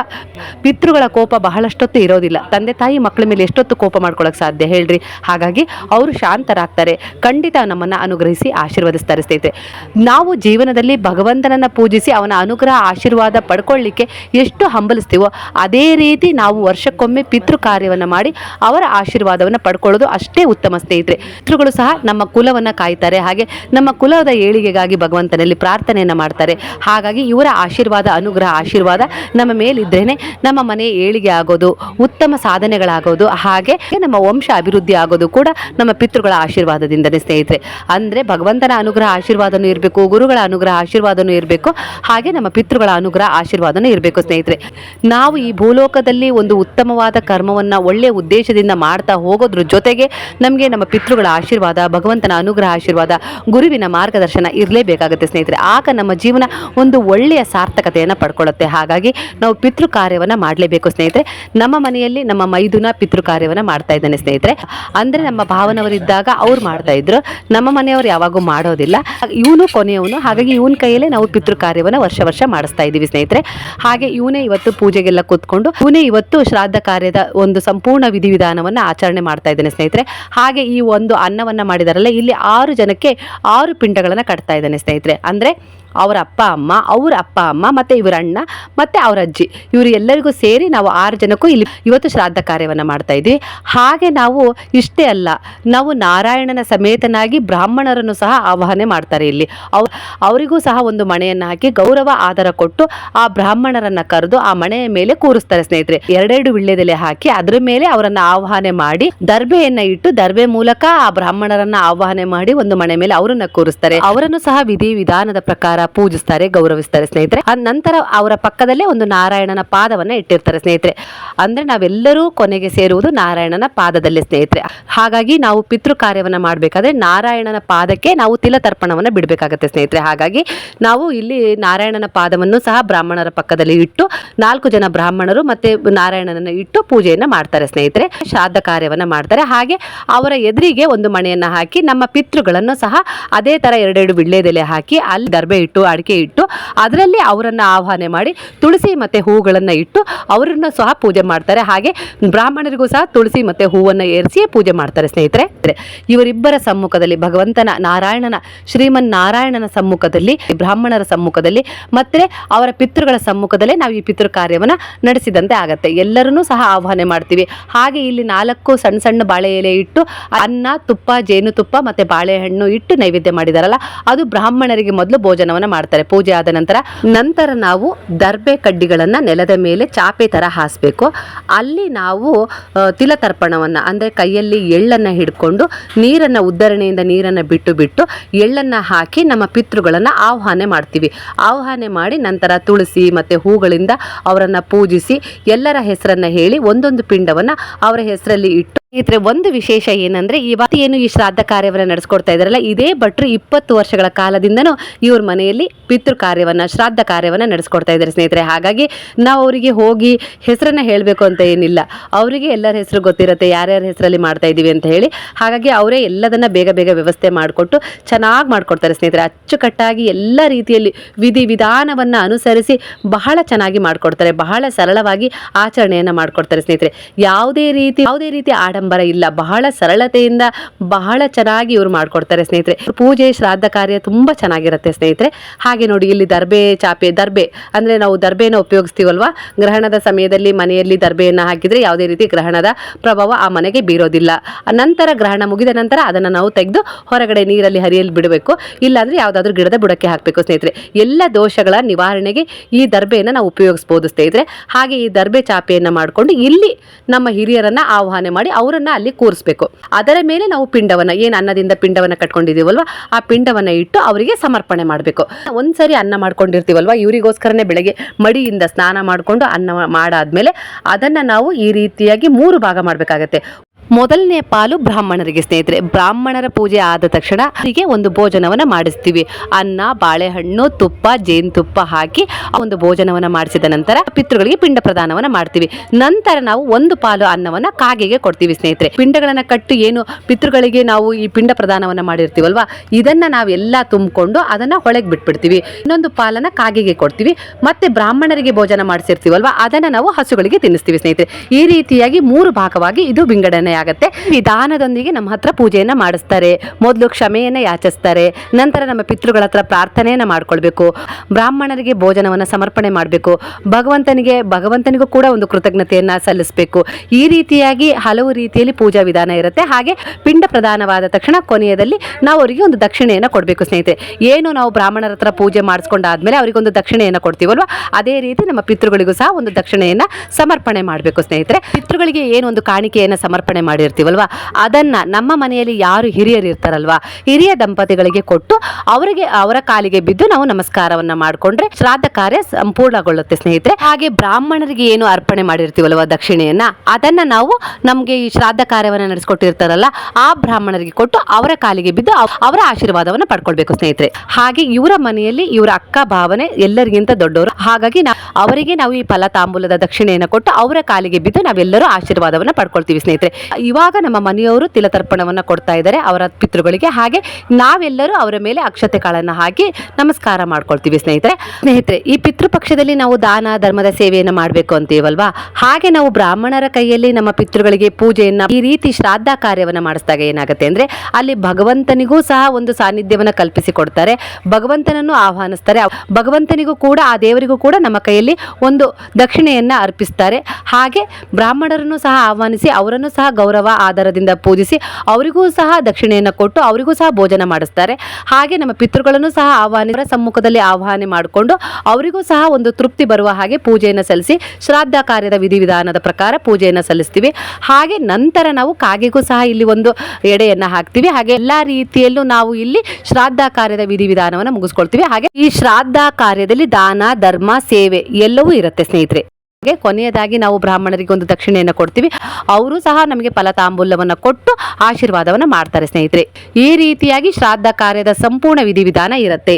ಪಿತೃಗಳ ಕೋಪ ಬಹಳಷ್ಟೊತ್ತು ಇರೋದಿಲ್ಲ. ತಂದೆ ತಾಯಿ ಮಕ್ಕಳ ಮೇಲೆ ಎಷ್ಟೊತ್ತು ಕೋಪ ಮಾಡ್ಕೊಳ್ಳೋಕೆ ಸಾಧ್ಯ ಹೇಳ್ರಿ. ಹಾಗಾಗಿ ಅವರು ಶಾಂತರಾಗ್ತಾರೆ. ಖಂಡಿತ ನಮ್ಮನ್ನು ಅನುಗ್ರಹಿಸಿ ಆಶೀರ್ವದಿಸ್ತಾರೆ ಸ್ನೇಹಿತರೆ. ನಾವು ಜೀವನದಲ್ಲಿ ಭಗವಂತನನ್ನು ಪೂಜಿಸಿ ಅವನ ಅನುಗ್ರಹ, ಆಶೀರ್ವಾದ ಪಡ್ಕೊಳ್ಳಿಕ್ಕೆ ಎಷ್ಟು ಹಂಬಲಿಸ್ತೀವೋ ಅದೇ ರೀತಿ ನಾವು ವರ್ಷಕ್ಕೊಮ್ಮೆ ಪಿತೃ ಕಾರ್ಯವನ್ನು ಮಾಡಿ ಅವರ ಆಶೀರ್ವಾದವನ್ನು ಪಡ್ಕೊಳ್ಳೋದು ಅಷ್ಟೇ ಉತ್ತಮ ಸ್ನೇಹಿತರೆ. ಪಿತೃಗಳು ಸಹ ನಮ್ಮ ಕುಲವನ್ನು ಕಾಯ್ತಾರೆ. ಹಾಗೆ ನಮ್ಮ ಕುಲದ ಏಳಿಗೆಗಾಗಿ ಭಗವಂತನಲ್ಲಿ ಪ್ರಾರ್ಥನೆಯನ್ನು ಮಾಡ್ತಾರೆ. ಹಾಗಾಗಿ ಇವರ ಆಶೀರ್ವಾದ, ಅನುಗ್ರಹ, ಆಶೀರ್ವಾದ ನಮ್ಮ ಮೇಲಿದ್ರೇನೆ ನಮ್ಮ ಮನೆ ಏಳಿಗೆ ಆಗೋದು, ಉತ್ತಮ ಸಾಧನೆಗಳಾಗೋದು, ಹಾಗೆ ನಮ್ಮ ವಂಶ ಅಭಿವೃದ್ಧಿ ಆಗೋದು ಕೂಡ ನಮ್ಮ ಪಿತೃಗಳ ಆಶೀರ್ವಾದದಿಂದನೇ ಸ್ನೇಹಿತರೆ. ಅಂದರೆ ಭಗವಂತನ ಅನುಗ್ರಹ, ಆಶೀರ್ವಾದನೂ ಇರಬೇಕು ಗುರುಗಳ ಅನುಗ್ರಹ ಆಶೀರ್ವಾದನೂ ಇರಬೇಕು, ಹಾಗೆ ನಮ್ಮ ಪಿತೃಗಳ ಅನುಗ್ರಹ ಆಶೀರ್ವಾದನೂ ಇರಬೇಕು ಸ್ನೇಹಿತರೆ. ನಾವು ಈ ಭೂಲೋಕದಲ್ಲಿ ಒಂದು ಉತ್ತಮವಾದ ಕರ್ಮವನ್ನು ಒಳ್ಳೆಯ ಉದ್ದೇಶದಿಂದ ಮಾಡ್ತಾ ಹೋಗೋದ್ರ ಜೊತೆಗೆ ನಮಗೆ ನಮ್ಮ ಪಿತೃಗಳ ಆಶೀರ್ವಾದ, ಭಗವಂತನ ಅನುಗ್ರಹ ಆಶೀರ್ವಾದ, ಗುರುವಿನ ಮಾರ್ಗದರ್ಶನ ಇರಲೇಬೇಕಾಗುತ್ತೆ ಸ್ನೇಹಿತರೆ. ಆಗ ನಮ್ಮ ಜೀವನ ಒಂದು ಒಳ್ಳೆಯ ಸಾರ್ಥಕತೆಯನ್ನು ಪಡ್ಕೊಳ್ಳುತ್ತೆ. ಹಾಗಾಗಿ ನಾವು ಪಿತೃ ಕಾರ್ಯವನ್ನು ಮಾಡಲೇಬೇಕು ಸ್ನೇಹಿತರೆ. ನಮ್ಮ ಮನೆಯಲ್ಲಿ ನಮ್ಮ ಮೈದುನ ಪಿತೃ ಕಾರ್ಯವನ್ನು ಮಾಡ್ತಾ ಇದ್ದಾನೆ ಸ್ನೇಹಿತರೆ. ಅಂದರೆ ನಮ್ಮ ಭಾವನವರಿದ್ದಾಗ ಅವ್ರು ಮಾಡ್ತಾ ಇದ್ರು. ನಮ್ಮ ಮನೆಯವರು ಯಾವಾಗೂ ಮಾಡೋದಿಲ್ಲ. ಇವನು ಕೊನೆಯವನು. ಹಾಗಾಗಿ ಇವನ ಕೈಯಲ್ಲೇ ನಾವು ಪಿತೃ ಕಾರ್ಯವನ್ನು ವರ್ಷ ವರ್ಷ ಮಾಡಿಸ್ತಾ ಇದ್ದೀವಿ ಸ್ನೇಹಿತರೆ. ಹಾಗೆ ಇವನೇ ಇವತ್ತು ಪೂಜೆಗೆಲ್ಲ ಕೂತ್ಕೊಂಡು, ಇವನೇ ಇವತ್ತು ಶ್ರಾದ್ದ ಕಾರ್ಯದ ಒಂದು ಸಂಪೂರ್ಣ ವಿಧಿವಿಧಾನವನ್ನು ಆಚರಣೆ ಮಾಡ್ತಾ ಇದ್ದಾನೆ ಸ್ನೇಹಿತರೆ. ಹಾಗೆ ಈ ಒಂದು ಅನ್ನವನ್ನು ಮಾಡಿದಾರಲ್ಲ, ಇಲ್ಲಿ ಆರು ಜನಕ್ಕೆ ಆರು ಪಿಂಡಗಳನ್ನು ಕಟ್ತಾ ಇದ್ದಾನೆ ಸ್ನೇಹಿತರೆ. ಅಂದರೆ ಅವರ ಅಪ್ಪ, ಅಮ್ಮ, ಅವ್ರ ಅಪ್ಪ, ಅಮ್ಮ, ಮತ್ತು ಇವರ ಅಣ್ಣ, ಮತ್ತು ಅವರ ಅಜ್ಜಿ. ಇವರು ಎಲ್ಲರಿಗೂ ಸೇರಿ ನಾವು ಆರು ಜನಕ್ಕೂ ಇಲ್ಲಿ ಇವತ್ತು ಶ್ರಾದ್ದ ಕಾರ್ಯವನ್ನು ಮಾಡ್ತಾ ಇದ್ವಿ. ಹಾಗೆ ನಾವು ಇಷ್ಟೇ ಅಲ್ಲ, ನಾವು ನಾರಾಯಣನ ಸಮೇತನಾಗಿ ಬ್ರಾಹ್ಮಣರನ್ನು ಸಹ ಆವಾಹನೆ ಮಾಡ್ತಾರೆ ಇಲ್ಲಿ. ಅವ್, ಅವರಿಗೂ ಸಹ ಒಂದು ಮಣೆಯನ್ನು ಹಾಕಿ ಗೌರವ ಆಧಾರ ಕೊಟ್ಟು ಆ ಬ್ರಾಹ್ಮಣರನ್ನ ಕರೆದು ಆ ಮಣೆಯ ಮೇಲೆ ಕೂರಿಸ್ತಾರೆ ಸ್ನೇಹಿತರೆ. ಎರಡೆರಡು ವಿಳ್ಳೆದೆಲೆ ಹಾಕಿ ಅದರ ಮೇಲೆ ಅವರನ್ನು ಆವಾಹನೆ ಮಾಡಿ ದರ್ಬೆಯನ್ನ ಇಟ್ಟು ದರ್ಬೆ ಮೂಲಕ ಆ ಬ್ರಾಹ್ಮಣರನ್ನ ಆವಾಹನೆ ಮಾಡಿ ಒಂದು ಮನೆ ಮೇಲೆ ಅವರನ್ನು ಕೂರಿಸ್ತಾರೆ. ಅವರನ್ನು ಸಹ ವಿಧಿ ವಿಧಾನದ ಪ್ರಕಾರ ಪೂಜಿಸ್ತಾರೆ, ಗೌರವಿಸ್ತಾರೆ ಸ್ನೇಹಿತರೆ. ಆ ನಂತರ ಅವರ ಪಕ್ಕದಲ್ಲೇ ಒಂದು ನಾರಾಯಣನ ಪಾದವನ್ನ ಇಟ್ಟಿರ್ತಾರೆ ಸ್ನೇಹಿತರೆ. ಅಂದ್ರೆ ನಾವೆಲ್ಲರೂ ಕೊನೆಗೆ ಸೇರುವುದು ನಾರಾಯಣನ ಪಾದದಲ್ಲಿ ಸ್ನೇಹಿತರೆ. ಹಾಗಾಗಿ ನಾವು ಪಿತೃ ಕಾರ್ಯವನ್ನ ಮಾಡಬೇಕಾದ್ರೆ ನಾರಾಯಣನ ಪಾದಕ್ಕೆ ನಾವು ತಿಲತರ್ಪಣವನ್ನ ಬಿಡಬೇಕಾಗತ್ತೆ ಸ್ನೇಹಿತರೆ. ಹಾಗಾಗಿ ನಾವು ಇಲ್ಲಿ ನಾರಾಯಣನ ಪಾದವನ್ನು ಸಹ ಬ್ರಾಹ್ಮಣರ ಪಕ್ಕದಲ್ಲಿ ಇಟ್ಟು, ನಾಲ್ಕು ಜನ ಬ್ರಾಹ್ಮಣರು ಮತ್ತೆ ನಾರಾಯಣನನ್ನ ಇಟ್ಟು ಪೂಜೆಯನ್ನು ಮಾಡ್ತಾರೆ ಸ್ನೇಹಿತರೆ. ಶ್ರಾದ್ದ ಕಾರ್ಯವನ್ನ ಮಾಡ್ತಾರೆ. ಹಾಗೆ ಅವರ ಎದುರಿಗೆ ಒಂದು ಮಣೆಯನ್ನ ಹಾಕಿ, ನಮ್ಮ ಪಿತೃಗಳನ್ನು ಸಹ ಅದೇ ತರ ಎರಡೆರಡು ವಿಳ್ಳೆದೆಲೆ ಹಾಕಿ ಅಲ್ಲಿ ದರ್ಬೆ ಇಟ್ಟು ಅಡಿಕೆ ಇಟ್ಟು, ಅದರಲ್ಲಿ ಅವರನ್ನು ಆಹ್ವಾನ ಮಾಡಿ ತುಳಸಿ ಮತ್ತೆ ಹೂಗಳನ್ನು ಇಟ್ಟು ಅವರನ್ನು ಸಹ ಪೂಜೆ ಮಾಡ್ತಾರೆ. ಹಾಗೆ ಬ್ರಾಹ್ಮಣರಿಗೂ ಸಹ ತುಳಸಿ ಮತ್ತೆ ಹೂವನ್ನು ಏರಿಸಿ ಪೂಜೆ ಮಾಡ್ತಾರೆ ಸ್ನೇಹಿತರೆ. ಇವರಿಬ್ಬರ ಸಮ್ಮುಖದಲ್ಲಿ ಭಗವಂತನ ನಾರಾಯಣನ ಶ್ರೀಮನ್ ನಾರಾಯಣನ ಸಮ್ಮುಖದಲ್ಲಿ, ಬ್ರಾಹ್ಮಣರ ಸಮ್ಮುಖದಲ್ಲಿ ಮತ್ತೆ ಅವರ ಪಿತೃಗಳ ಸಮ್ಮುಖದಲ್ಲೇ ನಾವು ಈ ಪಿತೃ ಕಾರ್ಯವನ್ನ ನಡೆಸಿದಂತೆ ಆಗತ್ತೆ. ಎಲ್ಲರನ್ನೂ ಸಹ ಆಹ್ವಾನ ಮಾಡ್ತೀವಿ. ಹಾಗೆ ಇಲ್ಲಿ ನಾಲ್ಕು ಸಣ್ಣ ಸಣ್ಣ ಬಾಳೆ ಎಲೆ ಇಟ್ಟು, ಅನ್ನ, ತುಪ್ಪ ಜೇನುತುಪ್ಪ ಮತ್ತೆ ಬಾಳೆಹಣ್ಣು ಇಟ್ಟು ನೈವೇದ್ಯ ಮಾಡಿದಾರಲ್ಲ, ಅದು ಬ್ರಾಹ್ಮಣರಿಗೆ ಮೊದಲು ಭೋಜನವನ್ನ ಮಾಡ್ತಾರೆ. ಪೂಜೆ ಆದ ನಂತರ ನಂತರ ನಾವು ದರ್ಬೆ ಕಡ್ಡಿಗಳನ್ನು ನೆಲದ ಮೇಲೆ ಚಾಪೆ ಥರ ಹಾಸಬೇಕು. ಅಲ್ಲಿ ನಾವು ತಿಲತರ್ಪಣವನ್ನ ಅಂದ್ರೆ ಕೈಯಲ್ಲಿ ಎಳ್ಳನ್ನ ಹಿಡ್ಕೊಂಡು ನೀರನ್ನ ಉದ್ದರಣೆಯಿಂದ ನೀರನ್ನ ಬಿಟ್ಟು ಬಿಟ್ಟು ಎಳ್ಳನ್ನ ಹಾಕಿ ನಮ್ಮ ಪಿತೃಗಳನ್ನು ಆಹ್ವಾನ ಮಾಡ್ತೀವಿ. ಆಹ್ವಾನ ಮಾಡಿ ನಂತರ ತುಳಸಿ ಮತ್ತೆ ಹೂಗಳಿಂದ ಅವರನ್ನು ಪೂಜಿಸಿ ಎಲ್ಲರ ಹೆಸರನ್ನ ಹೇಳಿ ಒಂದೊಂದು ಪಿಂಡವನ್ನ ಅವರ ಹೆಸರಲ್ಲಿ ಇಟ್ಟು ಸ್ನೇಹಿತರೆ, ಒಂದು ವಿಶೇಷ ಏನಂದ್ರೆ ಇವತ್ತು ಏನು ಈ ಶ್ರಾದ್ದ ಕಾರ್ಯವನ್ನ ನಡೆಸ್ಕೊಡ್ತಾ ಇದಾರಲ್ಲ ಇದೇ ಭಟ್ರು ಇಪ್ಪತ್ತು ವರ್ಷಗಳ ಕಾಲದಿಂದನೂ ಇವ್ರ ಮನೆಯಲ್ಲಿ ಪಿತೃ ಕಾರ್ಯವನ್ನ, ಶ್ರಾದ್ದ ಕಾರ್ಯವನ್ನ ನಡೆಸ್ಕೊಡ್ತಾ ಇದ್ದಾರೆ ಸ್ನೇಹಿತರೆ. ಹಾಗಾಗಿ ನಾವು ಅವರಿಗೆ ಹೋಗಿ ಹೆಸರನ್ನ ಹೇಳಬೇಕು ಅಂತ ಏನಿಲ್ಲ. ಅವರಿಗೆ ಎಲ್ಲರ ಹೆಸರು ಗೊತ್ತಿರುತ್ತೆ, ಯಾರ್ಯಾರ ಹೆಸರಲ್ಲಿ ಮಾಡ್ತಾ ಇದ್ದೀವಿ ಅಂತ ಹೇಳಿ. ಹಾಗಾಗಿ ಅವರೇ ಎಲ್ಲದನ್ನ ಬೇಗ ಬೇಗ ವ್ಯವಸ್ಥೆ ಮಾಡಿಕೊಟ್ಟು ಚೆನ್ನಾಗಿ ಮಾಡ್ಕೊಡ್ತಾರೆ ಸ್ನೇಹಿತರೆ. ಅಚ್ಚುಕಟ್ಟಾಗಿ ಎಲ್ಲ ರೀತಿಯಲ್ಲಿ ವಿಧಿ ವಿಧಾನವನ್ನ ಅನುಸರಿಸಿ ಬಹಳ ಚೆನ್ನಾಗಿ ಮಾಡ್ಕೊಡ್ತಾರೆ. ಬಹಳ ಸರಳವಾಗಿ ಆಚರಣೆಯನ್ನ ಮಾಡ್ಕೊಡ್ತಾರೆ ಸ್ನೇಹಿತರೆ. ಯಾವುದೇ ರೀತಿ ಯಾವುದೇ ರೀತಿ ಆಡಂಬರ ಇಲ್ಲ. ಬಹಳ ಸರಳತೆಯಿಂದ ಬಹಳ ಚೆನ್ನಾಗಿ ಇವ್ರು ಮಾಡ್ಕೊಡ್ತಾರೆ ಸ್ನೇಹಿತರೆ. ಪೂಜೆ, ಶ್ರಾದ್ದ ಕಾರ್ಯ ತುಂಬ ಚೆನ್ನಾಗಿರುತ್ತೆ ಸ್ನೇಹಿತರೆ. ಹಾಗೆ ನೋಡಿ ಇಲ್ಲಿ ದರ್ಬೆ ಚಾಪೆ, ದರ್ಬೆ ಅಂದ್ರೆ ನಾವು ದರ್ಬೆಯನ್ನು ಉಪಯೋಗಿಸ್ತೀವಲ್ವಾ? ಗ್ರಹಣದ ಸಮಯದಲ್ಲಿ ಮನೆಯಲ್ಲಿ ದರ್ಬೆಯನ್ನು ಹಾಕಿದ್ರೆ ಯಾವುದೇ ರೀತಿ ಗ್ರಹಣದ ಪ್ರಭಾವ ಆ ಮನೆಗೆ ಬೀರೋದಿಲ್ಲ. ನಂತರ ಗ್ರಹಣ ಮುಗಿದ ನಂತರ ಅದನ್ನ ನಾವು ತೆಗೆದು ಹೊರಗಡೆ ನೀರಲ್ಲಿ ಹರಿಯಲು ಬಿಡಬೇಕು. ಇಲ್ಲಾಂದರೆ ಯಾವುದಾದ್ರೂ ಗಿಡದ ಬುಡಕ್ಕೆ ಹಾಕಬೇಕು ಸ್ನೇಹಿತರೆ. ಎಲ್ಲ ದೋಷಗಳ ನಿವಾರಣೆಗೆ ಈ ದರ್ಬೆಯನ್ನು ನಾವು ಉಪಯೋಗಿಸ್ಬೋದು ಸ್ನೇಹಿತರೆ. ಹಾಗೆ ಈ ದರ್ಬೆ ಚಾಪೆಯನ್ನ ಮಾಡಿಕೊಂಡು ಇಲ್ಲಿ ನಮ್ಮ ಹಿರಿಯರನ್ನ ಆಹ್ವಾನ ಮಾಡಿ ಅವರನ್ನ ಅಲ್ಲಿ ಕೂರಿಸ್ಬೇಕು. ಅದರ ಮೇಲೆ ನಾವು ಪಿಂಡವನ್ನ, ಏನು ಅನ್ನದಿಂದ ಪಿಂಡವನ್ನ ಕಟ್ಕೊಂಡಿದೀವಲ್ವಾ ಆ ಪಿಂಡವನ್ನ ಇಟ್ಟು ಅವರಿಗೆ ಸಮರ್ಪಣೆ ಮಾಡಬೇಕು. ಒಂದ್ಸರಿ ಅನ್ನ ಮಾಡ್ಕೊಂಡಿರ್ತೀವಲ್ವಾ, ಇವರಿಗೋಸ್ಕರನೇ ಬೆಳಗ್ಗೆ ಮಡಿಯಿಂದ ಸ್ನಾನ ಮಾಡಿಕೊಂಡು ಅನ್ನ ಮಾಡಾದ್ಮೇಲೆ ಅದನ್ನ ನಾವು ಈ ರೀತಿಯಾಗಿ ಮೂರು ಭಾಗ ಮಾಡಬೇಕಾಗತ್ತೆ. ಮೊದಲನೇ ಪಾಲು ಬ್ರಾಹ್ಮಣರಿಗೆ ಸ್ನೇಹಿತರೆ. ಬ್ರಾಹ್ಮಣರ ಪೂಜೆ ಆದ ತಕ್ಷಣ ಅವರಿಗೆ ಒಂದು ಭೋಜನವನ್ನು ಮಾಡಿಸ್ತೀವಿ. ಅನ್ನ, ಬಾಳೆಹಣ್ಣು, ತುಪ್ಪ, ಜೇನುತುಪ್ಪ ಹಾಕಿ ಒಂದು ಭೋಜನವನ್ನು ಮಾಡಿಸಿದ ನಂತರ ಪಿತೃಗಳಿಗೆ ಪಿಂಡ ಪ್ರದಾನವನ್ನು ಮಾಡ್ತೀವಿ. ನಂತರ ನಾವು ಒಂದು ಪಾಲು ಅನ್ನವನ್ನು ಕಾಗೆಗೆ ಕೊಡ್ತೀವಿ ಸ್ನೇಹಿತರೆ. ಪಿಂಡಗಳನ್ನು ಕಟ್ಟು ಏನು ಪಿತೃಗಳಿಗೆ ನಾವು ಈ ಪಿಂಡ ಪ್ರದಾನವನ್ನು ಮಾಡಿರ್ತೀವಲ್ವಾ? ಇದನ್ನು ನಾವೆಲ್ಲ ತುಂಬಿಕೊಂಡು ಅದನ್ನು ಹೊಳಗೆ ಬಿಟ್ಬಿಡ್ತೀವಿ. ಇನ್ನೊಂದು ಪಾಲನ್ನು ಕಾಗೆಗೆ ಕೊಡ್ತೀವಿ. ಮತ್ತೆ ಬ್ರಾಹ್ಮಣರಿಗೆ ಭೋಜನ ಮಾಡಿಸಿರ್ತೀವಲ್ವ? ಅದನ್ನು ನಾವು ಹಸುಗಳಿಗೆ ತಿನ್ನಿಸ್ತೀವಿ ಸ್ನೇಹಿತರೆ. ಈ ರೀತಿಯಾಗಿ ಮೂರು ಭಾಗವಾಗಿ ಇದು ವಿಂಗಡಣೆ ಆಗತ್ತೆ. ವಿಧಾನದೊಂದಿಗೆ ನಮ್ಮ ಹತ್ರ ಪೂಜೆಯನ್ನ ಮಾಡಿಸ್ತಾರೆ. ಮೊದಲು ಕ್ಷಮೆಯನ್ನ ಯಾಚಿಸ್ತಾರೆ. ನಂತರ ನಮ್ಮ ಪಿತೃಗಳ ಹತ್ರ ಪ್ರಾರ್ಥನೆಯನ್ನ ಮಾಡ್ಕೊಳ್ಬೇಕು. ಬ್ರಾಹ್ಮಣರಿಗೆ ಭೋಜನವನ್ನ ಸಮರ್ಪಣೆ ಮಾಡಬೇಕು. ಭಗವಂತನಿಗೆ, ಭಗವಂತನಿಗೂ ಕೂಡ ಒಂದು ಕೃತಜ್ಞತೆಯನ್ನ ಸಲ್ಲಿಸಬೇಕು. ಈ ರೀತಿಯಾಗಿ ಹಲವು ರೀತಿಯಲ್ಲಿ ಪೂಜಾ ವಿಧಾನ ಇರುತ್ತೆ. ಹಾಗೆ ಪಿಂಡ ಪ್ರಧಾನವಾದ ತಕ್ಷಣ ಕೊನೆಯದಲ್ಲಿ ನಾವು ಅವರಿಗೆ ಒಂದು ದಕ್ಷಿಣೆಯನ್ನ ಕೊಡಬೇಕು ಸ್ನೇಹಿತರೆ. ಏನು ನಾವು ಬ್ರಾಹ್ಮಣರ ಹತ್ರ ಪೂಜೆ ಮಾಡಿಸ್ಕೊಂಡಾದ್ಮೇಲೆ ಅವರಿಗೆ ಒಂದು ದಕ್ಷಿಣೆಯನ್ನ ಕೊಡ್ತೀವಲ್ವಾ? ಅದೇ ರೀತಿ ನಮ್ಮ ಪಿತೃಗಳಿಗೂ ಸಹ ಒಂದು ದಕ್ಷಿಣೆಯನ್ನ ಸಮರ್ಪಣೆ ಮಾಡಬೇಕು ಸ್ನೇಹಿತರೆ. ಪಿತೃಗಳಿಗೆ ಏನು ಒಂದು ಕಾಣಿಕೆಯನ್ನ ಸಮರ್ಪಣೆ ಮಾಡಿರ್ತೀವಲ್ವಾ? ಅದನ್ನ ನಮ್ಮ ಮನೆಯಲ್ಲಿ ಯಾರು ಹಿರಿಯರು ಇರ್ತಾರಲ್ವಾ? ಹಿರಿಯ ದಂಪತಿಗಳಿಗೆ ಕೊಟ್ಟು ಅವರಿಗೆ, ಅವರ ಕಾಲಿಗೆ ಬಿದ್ದು ನಾವು ನಮಸ್ಕಾರವನ್ನ ಮಾಡಿಕೊಂಡ್ರೆ ಶ್ರಾದ್ದ ಕಾರ್ಯ ಸಂಪೂರ್ಣಗೊಳ್ಳುತ್ತೆ ಸ್ನೇಹಿತರೆ. ಹಾಗೆ ಬ್ರಾಹ್ಮಣರಿಗೆ ಏನು ಅರ್ಪಣೆ ಮಾಡಿರ್ತೀವಲ್ವ ದಕ್ಷಿಣೆಯನ್ನ? ಅದನ್ನ ನಾವು ನಮಗೆ ಈ ಶ್ರಾದ್ದ ಕಾರ್ಯವನ್ನ ನಡೆಸ್ಕೊಟ್ಟಿರ್ತಾರಲ್ಲ, ಆ ಬ್ರಾಹ್ಮಣರಿಗೆ ಕೊಟ್ಟು ಅವರ ಕಾಲಿಗೆ ಬಿದ್ದು ಅವರ ಆಶೀರ್ವಾದವನ್ನ ಪಡ್ಕೊಳ್ಬೇಕು ಸ್ನೇಹಿತರೆ. ಹಾಗೆ ಇವರ ಮನೆಯಲ್ಲಿ ಇವರ ಅಕ್ಕ ಭಾವನೆ ಎಲ್ಲರಿಗಿಂತ ದೊಡ್ಡವರು. ಹಾಗಾಗಿ ಅವರಿಗೆ ನಾವು ಈ ಫಲ ತಾಂಬೂಲದ ದಕ್ಷಿಣೆಯನ್ನು ಕೊಟ್ಟು ಅವರ ಕಾಲಿಗೆ ಬಿದ್ದು ನಾವೆಲ್ಲರೂ ಆಶೀರ್ವಾದವನ್ನ ಪಡ್ಕೊಳ್ತೀವಿ ಸ್ನೇಹಿತರೆ. ಇವಾಗ ನಮ್ಮ ಮನೆಯವರು ತಿಲತರ್ಪಣವನ್ನ ಕೊಡ್ತಾ ಇದ್ದಾರೆ ಅವರ ಪಿತೃಗಳಿಗೆ. ಹಾಗೆ ನಾವೆಲ್ಲರೂ ಅವರ ಮೇಲೆ ಅಕ್ಷತೆ ಕಾಳನ್ನ ಹಾಕಿ ನಮಸ್ಕಾರ ಮಾಡ್ಕೊಳ್ತೀವಿ ಸ್ನೇಹಿತರೆ. ಸ್ನೇಹಿತರೆ, ಈ ಪಿತೃಪಕ್ಷದಲ್ಲಿ ನಾವು ದಾನ, ಧರ್ಮದ ಸೇವೆಯನ್ನು ಮಾಡಬೇಕು ಅಂತೀವಲ್ವಾ? ಹಾಗೆ ನಾವು ಬ್ರಾಹ್ಮಣರ ಕೈಯಲ್ಲಿ ನಮ್ಮ ಪಿತೃಗಳಿಗೆ ಪೂಜೆಯನ್ನು ಈ ರೀತಿ ಶ್ರಾದ್ದ ಕಾರ್ಯವನ್ನು ಮಾಡಿಸಿದಾಗ ಏನಾಗುತ್ತೆ ಅಂದ್ರೆ ಅಲ್ಲಿ ಭಗವಂತನಿಗೂ ಸಹ ಒಂದು ಸಾನ್ನಿಧ್ಯವನ್ನು ಕಲ್ಪಿಸಿ ಕೊಡ್ತಾರೆ ಭಗವಂತನನ್ನು ಆಹ್ವಾನಿಸ್ತಾರೆ. ಭಗವಂತನಿಗೂ ಕೂಡ, ಆ ದೇವರಿಗೂ ಕೂಡ ನಮ್ಮ ಕೈಯಲ್ಲಿ ಒಂದು ದಕ್ಷಿಣೆಯನ್ನ ಅರ್ಪಿಸ್ತಾರೆ. ಹಾಗೆ ಬ್ರಾಹ್ಮಣರನ್ನು ಸಹ ಆಹ್ವಾನಿಸಿ ಅವರನ್ನು ಸಹ ಗೌರವ ಆಧಾರದಿಂದ ಪೂಜಿಸಿ ಅವರಿಗೂ ಸಹ ದಕ್ಷಿಣೆಯನ್ನು ಕೊಟ್ಟು ಅವರಿಗೂ ಸಹ ಭೋಜನ ಮಾಡಿಸ್ತಾರೆ. ಹಾಗೆ ನಮ್ಮ ಪಿತೃಗಳನ್ನು ಸಹ ಆಹ್ವಾನ ಸಮ್ಮುಖದಲ್ಲಿ ಆಹ್ವಾನ ಮಾಡಿಕೊಂಡು ಅವರಿಗೂ ಸಹ ಒಂದು ತೃಪ್ತಿ ಬರುವ ಹಾಗೆ ಪೂಜೆಯನ್ನು ಸಲ್ಲಿಸಿ ಶ್ರಾದ್ದ ಕಾರ್ಯದ ವಿಧಿವಿಧಾನದ ಪ್ರಕಾರ ಪೂಜೆಯನ್ನು ಸಲ್ಲಿಸ್ತೀವಿ. ಹಾಗೆ ನಂತರ ನಾವು ಕಾಗೆಗೂ ಸಹ ಇಲ್ಲಿ ಒಂದು ಎಡೆಯನ್ನು ಹಾಕ್ತೀವಿ. ಹಾಗೆ ಎಲ್ಲ ರೀತಿಯಲ್ಲೂ ನಾವು ಇಲ್ಲಿ ಶ್ರಾದ್ದ ಕಾರ್ಯದ ವಿಧಿವಿಧಾನವನ್ನು ಮುಗಿಸ್ಕೊಳ್ತೀವಿ. ಹಾಗೆ ಈ ಶ್ರಾದ್ದ ಕಾರ್ಯದಲ್ಲಿ ದಾನ, ಧರ್ಮ, ಸೇವೆ ಎಲ್ಲವೂ ಇರುತ್ತೆ ಸ್ನೇಹಿತರೆ. ಹಾಗೆ ಕೊನೆಯದಾಗಿ ನಾವು ಬ್ರಾಹ್ಮಣರಿಗೆ ಒಂದು ದಕ್ಷಿಣೆಯನ್ನು ಕೊಡ್ತೀವಿ. ಅವರು ಸಹ ನಮಗೆ ಫಲತಾಂಬೂಲವನ್ನು ಕೊಟ್ಟು ಆಶೀರ್ವಾದವನ್ನು ಮಾಡ್ತಾರೆ ಸ್ನೇಹಿತರೆ. ಈ ರೀತಿಯಾಗಿ ಶ್ರಾದ್ದ ಕಾರ್ಯದ ಸಂಪೂರ್ಣ ವಿಧಿವಿಧಾನ ಇರುತ್ತೆ.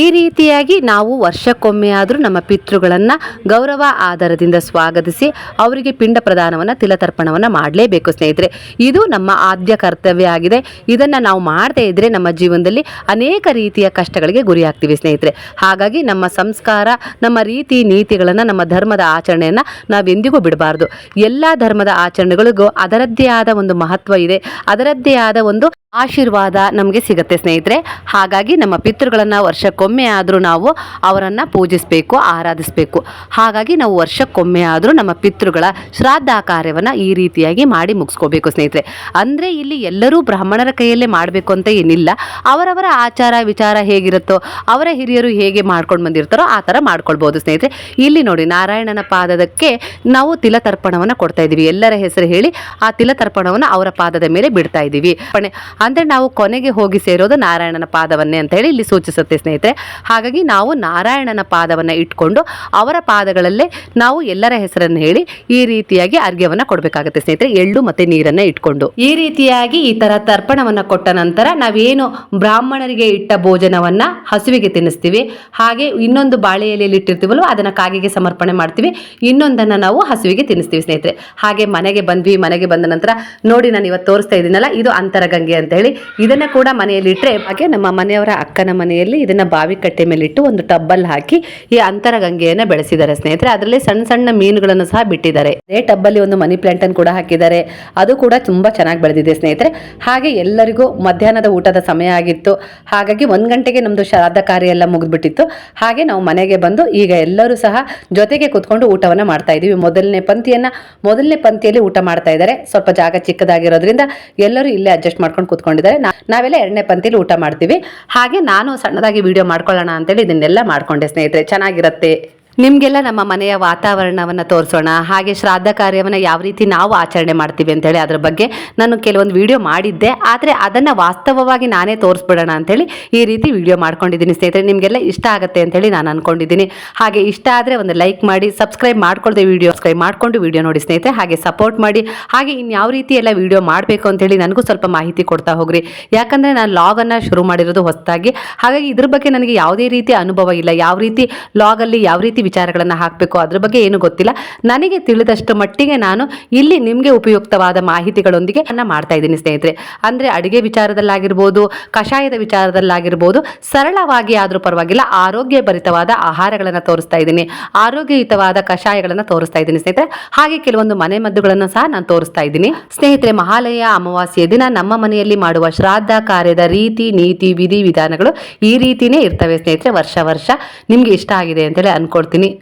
ಈ ರೀತಿಯಾಗಿ ನಾವು ವರ್ಷಕ್ಕೊಮ್ಮೆ ಆದರೂ ನಮ್ಮ ಪಿತೃಗಳನ್ನು ಗೌರವ ಆಧಾರದಿಂದ ಸ್ವಾಗತಿಸಿ ಅವರಿಗೆ ಪಿಂಡ ಪ್ರದಾನವನ್ನು ತಿಲತರ್ಪಣವನ್ನು ಮಾಡಲೇಬೇಕು ಸ್ನೇಹಿತರೆ. ಇದು ನಮ್ಮ ಆದ್ಯ ಕರ್ತವ್ಯ ಆಗಿದೆ. ಇದನ್ನು ನಾವು ಮಾಡದೇ ಇದ್ದರೆ ನಮ್ಮ ಜೀವನದಲ್ಲಿ ಅನೇಕ ರೀತಿಯ ಕಷ್ಟಗಳಿಗೆ ಗುರಿಯಾಗ್ತೀವಿ ಸ್ನೇಹಿತರೆ. ಹಾಗಾಗಿ ನಮ್ಮ ಸಂಸ್ಕಾರ, ನಮ್ಮ ರೀತಿ ನೀತಿಗಳನ್ನು, ನಮ್ಮ ಧರ್ಮದ ಆಚರಣೆಯನ್ನು ನಾವೆಂದಿಗೂ ಬಿಡಬಾರ್ದು. ಎಲ್ಲ ಧರ್ಮದ ಆಚರಣೆಗಳಿಗೂ ಅದರದ್ದೇ ಆದ ಒಂದು ಮಹತ್ವ ಇದೆ. ಅದರದ್ದೇ ಆದ ಒಂದು ಆಶೀರ್ವಾದ ನಮಗೆ ಸಿಗುತ್ತೆ ಸ್ನೇಹಿತರೆ. ಹಾಗಾಗಿ ನಮ್ಮ ಪಿತೃಗಳನ್ನು ವರ್ಷಕ್ಕೊಮ್ಮೆ ಆದರೂ ನಾವು ಅವರನ್ನು ಪೂಜಿಸಬೇಕು, ಆರಾಧಿಸಬೇಕು. ಹಾಗಾಗಿ ನಾವು ವರ್ಷಕ್ಕೊಮ್ಮೆ ಆದರೂ ನಮ್ಮ ಪಿತೃಗಳ ಶ್ರಾದ್ದ ಕಾರ್ಯವನ್ನು ಈ ರೀತಿಯಾಗಿ ಮಾಡಿ ಮುಗಿಸ್ಕೋಬೇಕು ಸ್ನೇಹಿತರೆ. ಅಂದರೆ ಇಲ್ಲಿ ಎಲ್ಲರೂ ಬ್ರಾಹ್ಮಣರ ಕೈಯಲ್ಲೇ ಮಾಡಬೇಕು ಅಂತ ಏನಿಲ್ಲ. ಅವರವರ ಆಚಾರ ವಿಚಾರ ಹೇಗಿರುತ್ತೋ, ಅವರ ಹಿರಿಯರು ಹೇಗೆ ಮಾಡ್ಕೊಂಡು ಬಂದಿರ್ತಾರೋ ಆ ಥರ ಮಾಡ್ಕೊಳ್ಬೋದು ಸ್ನೇಹಿತರೆ. ಇಲ್ಲಿ ನೋಡಿ ನಾರಾಯಣನ ಪಾದದಕ್ಕೆ ನಾವು ತಿಲತರ್ಪಣವನ್ನು ಕೊಡ್ತಾ ಇದ್ದೀವಿ. ಎಲ್ಲರ ಹೆಸರು ಹೇಳಿ ಆ ತಿಲತರ್ಪಣವನ್ನು ಅವರ ಪಾದದ ಮೇಲೆ ಬಿಡ್ತಾ ಇದ್ದೀವಿ. ಅಂದರೆ ಅಂದ್ರೆ ನಾವು ಕೊನೆಗೆ ಹೋಗಿ ಸೇರೋದು ನಾರಾಯಣನ ಪಾದವನ್ನೇ ಅಂತ ಹೇಳಿ ಇಲ್ಲಿ ಸೂಚಿಸುತ್ತೆ ಸ್ನೇಹಿತರೆ. ಹಾಗಾಗಿ ನಾವು ನಾರಾಯಣನ ಪಾದವನ್ನು ಇಟ್ಕೊಂಡು ಅವರ ಪಾದಗಳಲ್ಲೇ ನಾವು ಎಲ್ಲರ ಹೆಸರನ್ನು ಹೇಳಿ ಈ ರೀತಿಯಾಗಿ ಅರ್ಘ್ಯವನ್ನು ಕೊಡಬೇಕಾಗುತ್ತೆ ಸ್ನೇಹಿತರೆ. ಎಳ್ಳು ಮತ್ತು ನೀರನ್ನು ಇಟ್ಕೊಂಡು. ಈ ರೀತಿಯಾಗಿ ಈ ಥರ ತರ್ಪಣವನ್ನು ಕೊಟ್ಟ ನಂತರ ನಾವೇನು ಬ್ರಾಹ್ಮಣರಿಗೆ ಇಟ್ಟ ಭೋಜನವನ್ನು ಹಸುವಿಗೆ ತಿನ್ನಿಸ್ತೀವಿ. ಹಾಗೆ ಇನ್ನೊಂದು ಬಾಳೆ ಎಲೆಯಲ್ಲಿ ಅದನ್ನ ಕಾಗೆಗೆ ಸಮರ್ಪಣೆ ಮಾಡ್ತೀವಿ. ಇನ್ನೊಂದನ್ನು ನಾವು ಹಸುವಿಗೆ ತಿನ್ನಿಸ್ತೀವಿ ಸ್ನೇಹಿತರೆ. ಹಾಗೆ ಮನೆಗೆ ಬಂದ್ವಿ, ಮನೆಗೆ ಬಂದ ನಂತರ ನೋಡಿ ನಾನು ಇವತ್ತು ತೋರಿಸ್ತಾ ಇದ್ದೀನಲ್ಲ, ಇದು ಅಂತರಗಂಗೆ ಅಂತ ಹೇಳಿ. ಇದನ್ನು ಕೂಡ ಮನೆಯಲ್ಲಿ ಇಟ್ಟರೆ ಹಾಗೆ ನಮ್ಮ ಮನೆಯವರ ಅಕ್ಕನ ಮನೆಯಲ್ಲಿ ಇದನ್ನ ಬಾವಿ ಕಟ್ಟೆ ಮೇಲೆ ಇಟ್ಟು ಒಂದು ಟಬ್ಬಲ್ಲಿ ಹಾಕಿ ಈ ಅಂತರ ಗಂಗೆಯನ್ನು ಬೆಳೆಸಿದ್ದಾರೆ ಸ್ನೇಹಿತರೆ. ಅದರಲ್ಲಿ ಸಣ್ಣ ಸಣ್ಣ ಮೀನುಗಳನ್ನು ಸಹ ಬಿಟ್ಟಿದ್ದಾರೆ. ಅದೇ ಟಬ್ಬಲ್ಲಿ ಒಂದು ಮನಿ ಪ್ಲಾಂಟ್ ಅನ್ನು ಕೂಡ ಹಾಕಿದ್ದಾರೆ. ಅದು ಕೂಡ ತುಂಬಾ ಚೆನ್ನಾಗಿ ಬೆಳೆದಿದೆ ಸ್ನೇಹಿತರೆ. ಹಾಗೆ ಎಲ್ಲರಿಗೂ ಮಧ್ಯಾಹ್ನದ ಊಟದ ಸಮಯ ಆಗಿತ್ತು. ಹಾಗಾಗಿ ಒಂದ್ ಗಂಟೆಗೆ ನಮ್ದು ಶ್ರಾದ್ದ ಕಾರ್ಯ ಎಲ್ಲ ಮುಗಿದ್ಬಿಟ್ಟಿತ್ತು. ಹಾಗೆ ನಾವು ಮನೆಗೆ ಬಂದು ಈಗ ಎಲ್ಲರೂ ಸಹ ಜೊತೆಗೆ ಕುತ್ಕೊಂಡು ಊಟವನ್ನ ಮಾಡ್ತಾ ಇದೀವಿ. ಮೊದಲನೇ ಪಂಥಿಯನ್ನ ಮೊದಲನೇ ಪಂಕ್ತಿಯಲ್ಲಿ ಊಟ ಮಾಡ್ತಾ ಇದ್ದಾರೆ. ಸ್ವಲ್ಪ ಜಾಗ ಚಿಕ್ಕದಾಗಿರೋದ್ರಿಂದ ಎಲ್ಲರೂ ಇಲ್ಲೇ ಅಡ್ಜಸ್ಟ್ ಮಾಡ್ಕೊಂಡು ಕೂತ್ಕೊಂಡಿದ್ದಾರೆ. ನಾವೆಲ್ಲ ಎರಡನೇ ಪಂಕ್ತಿಯಲ್ಲಿ ಊಟ ಮಾಡ್ತೀವಿ. ಹಾಗೆ ನಾನು ಸಣ್ಣದಾಗಿ ವಿಡಿಯೋ ಮಾಡ್ಕೊಳ್ಳೋಣ ಅಂತೇಳಿ ಇದನ್ನೆಲ್ಲ ಮಾಡ್ಕೊಂಡೆ ಸ್ನೇಹಿತರೆ. ಚೆನ್ನಾಗಿರುತ್ತೆ. ನಿಮಗೆಲ್ಲ ನಮ್ಮ ಮನೆಯ ವಾತಾವರಣವನ್ನು ತೋರಿಸೋಣ, ಹಾಗೆ ಶ್ರಾದ್ದ ಕಾರ್ಯವನ್ನು ಯಾವ ರೀತಿ ನಾವು ಆಚರಣೆ ಮಾಡ್ತೀವಿ ಅಂತೇಳಿ ಅದ್ರ ಬಗ್ಗೆ ನಾನು ಕೆಲವೊಂದು ವಿಡಿಯೋ ಮಾಡಿದ್ದೆ. ಆದರೆ ಅದನ್ನು ವಾಸ್ತವವಾಗಿ ನಾನೇ ತೋರಿಸ್ಬಿಡೋಣ ಅಂತೇಳಿ ಈ ರೀತಿ ವಿಡಿಯೋ ಮಾಡ್ಕೊಂಡಿದ್ದೀನಿ. ಸ್ನೇಹಿತರೆ, ನಿಮಗೆಲ್ಲ ಇಷ್ಟ ಆಗುತ್ತೆ ಅಂತೇಳಿ ನಾನು ಅನ್ಕೊಂಡಿದ್ದೀನಿ. ಹಾಗೆ ಇಷ್ಟ ಆದರೆ ಒಂದು ಲೈಕ್ ಮಾಡಿ ಸಬ್ಸ್ಕ್ರೈಬ್ ಮಾಡ್ಕೊಳ್ದೆ ವಿಡಿಯೋ ಸಬ್ಸ್ಕ್ರೈಬ್ ಮಾಡಿಕೊಂಡು ವಿಡಿಯೋ ನೋಡಿ ಸ್ನೇಹಿತರೆ. ಹಾಗೆ ಸಪೋರ್ಟ್ ಮಾಡಿ, ಹಾಗೆ ಇನ್ಯಾವ ಯಾವ ರೀತಿ ಎಲ್ಲ ವಿಡಿಯೋ ಮಾಡಬೇಕು ಅಂತೇಳಿ ನನಗೂ ಸ್ವಲ್ಪ ಮಾಹಿತಿ ಕೊಡ್ತಾ ಹೋಗ್ರಿ. ಯಾಕಂದರೆ ನಾನು ಲಾಗನ್ನು ಶುರು ಮಾಡಿರೋದು ಹೊಸದಾಗಿ. ಹಾಗಾಗಿ ಇದ್ರ ಬಗ್ಗೆ ನನಗೆ ಯಾವುದೇ ರೀತಿ ಅನುಭವ ಇಲ್ಲ. ಯಾವ ರೀತಿ ಲಾಗಲ್ಲಿ ಯಾವ ರೀತಿ ವಿಚಾರಗಳನ್ನು ಹಾಕಬೇಕು. ಅದ್ರ ಬಗ್ಗೆ ಏನು ಗೊತ್ತಿಲ್ಲ. ನನಗೆ ತಿಳಿದಷ್ಟು ಮಟ್ಟಿಗೆ ನಾನು ಇಲ್ಲಿ ನಿಮಗೆ ಉಪಯುಕ್ತವಾದ ಮಾಹಿತಿಗಳೊಂದಿಗೆ ಅನ್ನ ಮಾಡ್ತಾ ಇದ್ದೀನಿ ಸ್ನೇಹಿತರೆ. ಅಂದರೆ ಅಡುಗೆ ವಿಚಾರದಲ್ಲಾಗಿರ್ಬೋದು, ಕಷಾಯದ ವಿಚಾರದಲ್ಲಾಗಿರ್ಬೋದು, ಸರಳವಾಗಿ ಆದರೂ ಪರವಾಗಿಲ್ಲ ಆರೋಗ್ಯ ಭರಿತವಾದ ಆಹಾರಗಳನ್ನು ತೋರಿಸ್ತಾ ಇದ್ದೀನಿ. ಆರೋಗ್ಯಯುತವಾದ ಕಷಾಯಗಳನ್ನು ತೋರಿಸ್ತಾ ಇದ್ದೀನಿ ಸ್ನೇಹಿತರೆ. ಹಾಗೆ ಕೆಲವೊಂದು ಮನೆ ಮದ್ದುಗಳನ್ನು ಸಹ ನಾನು ತೋರಿಸ್ತಾ ಇದ್ದೀನಿ. ಸ್ನೇಹಿತರೆ, ಮಹಾಲಯ ಅಮಾವಾಸ್ಯೆ ದಿನ ನಮ್ಮ ಮನೆಯಲ್ಲಿ ಮಾಡುವ ಶ್ರಾದ್ದ ಕಾರ್ಯದ ರೀತಿ, ನೀತಿ, ವಿಧಿ ವಿಧಾನಗಳು ಈ ರೀತಿನೇ ಇರ್ತವೆ ಸ್ನೇಹಿತರೆ. ವರ್ಷ ವರ್ಷ ನಿಮ್ಗೆ ಇಷ್ಟ ಆಗಿದೆ ಅಂತೇಳಿ ಅನ್ಕೊಳ್ತೀನಿ ini